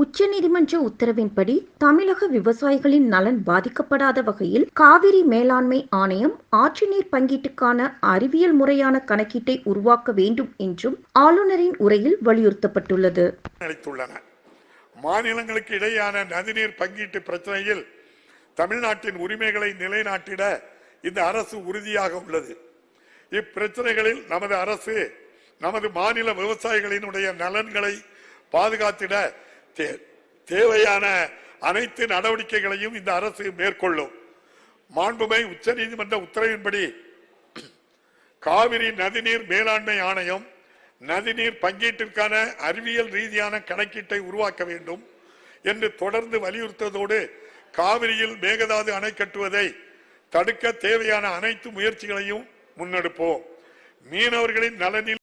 உச்சநீதிமன்ற உத்தரவின்படி தமிழக விவசாயிகளின் நலன் பாதிக்கப்படாத வகையில் காவிரி மேலாண்மை ஆணையம் ஆற்று நீர் பங்கீட்டுக்கான அறிவியல் முறையான கணக்கீட்டை உருவாக்க வேண்டும் என்றும் ஆளுநரின் உரையில் வலியுறுத்தப்பட்டுள்ளது. மாநிலங்களுக்கு இடையேயான நதிநீர் பங்கீட்டு பிரச்சனையில் தமிழ்நாட்டின் உரிமைகளை நிலைநாட்டிட இந்த அரசு உறுதியாக உள்ளது. இப்பிரச்சனைகளில் நமது அரசு நமது மாநில விவசாயிகளினுடைய நலன்களை பாதுகாத்திட தேவையான அனைத்து நடவடிக்கைகளையும் இந்த அரசு மேற்கொள்ளும். மாண்புமை உச்சநீதிமன்ற உத்தரவின்படி காவிரி நதிநீர் மேலாண்மை ஆணையம் நதிநீர் பங்கீட்டிற்கான அறிவியல் ரீதியான கணக்கீட்டை உருவாக்க வேண்டும் என்று தொடர்ந்து வலியுறுத்ததோடு காவிரியில் மேகதாது அணை கட்டுவதை தடுக்க தேவையான அனைத்து முயற்சிகளையும் முன்னெடுப்போம். மீனவர்களின் நலனில்